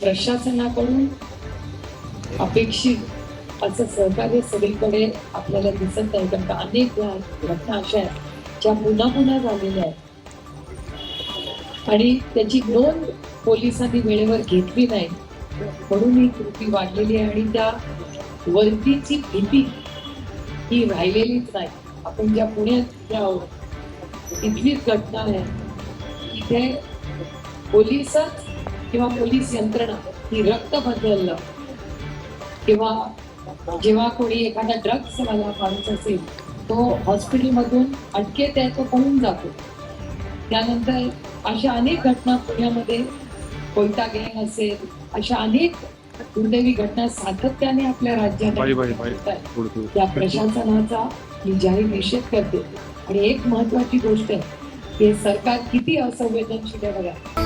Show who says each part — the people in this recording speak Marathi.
Speaker 1: प्रशासनाकडून अपेक्षित असं सहकार्य सगळीकडे आपल्याला दिसत नाही कारण का अनेक घटना अशा आहेत ज्या पुन्हा पुन्हा झालेल्या आहेत. आणि त्याची नोंद पोलिसांनी वेळेवर घेतली नाही. म्हणून ही कृती वाढलेली आहे आणि त्या वरतीची भीती ही राहिलेलीच नाही. आपण ज्या पुण्यात आहोत इथलीच घटना आहे. तिथे पोलिसच किंवा पोलीस यंत्रणा ही रक्त बदललं किंवा जेव्हा कोणी एखादा ड्रग्स वाला माणूस असेल तो हॉस्पिटलमधून अटकेत आहे तो पळून जातो. त्यानंतर अशा अनेक घटना पुण्यामध्ये कोयता गँग असेल अशा अनेक दुर्दैवी घटना सातत्याने आपल्या राज्यात. त्या प्रशासनाचा मी जाहीर निषेध करते. आणि एक महत्वाची गोष्ट आहे की सरकार किती असंवेदनशील आहे बघा.